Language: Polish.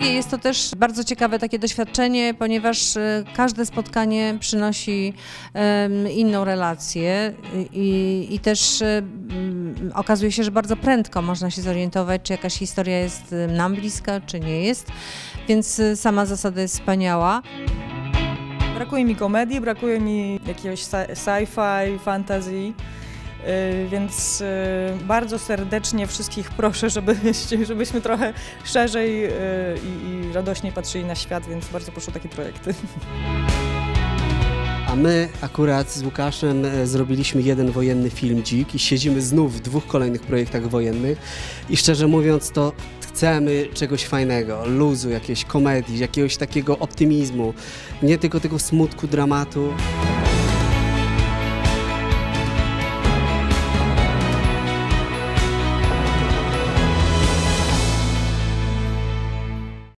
Jest to też bardzo ciekawe takie doświadczenie, ponieważ e, każde spotkanie przynosi inną relację i, i też e, mm, okazuje się, że bardzo prędko można się zorientować, czy jakaś historia jest nam bliska, czy nie jest, więc sama zasada jest wspaniała. Brakuje mi komedii, brakuje mi jakiegoś sci- sci-fi, fantasy, więc yy, bardzo serdecznie wszystkich proszę, żebyście, żebyśmy trochę szerzej yy, i, i radośniej patrzyli na świat, więc bardzo proszę o takie projekty. A my akurat z Łukaszem zrobiliśmy jeden wojenny film Dzik i siedzimy znów w dwóch kolejnych projektach wojennych i szczerze mówiąc to chcemy czegoś fajnego, luzu, jakiejś komedii, jakiegoś takiego optymizmu, nie tylko tego smutku, dramatu.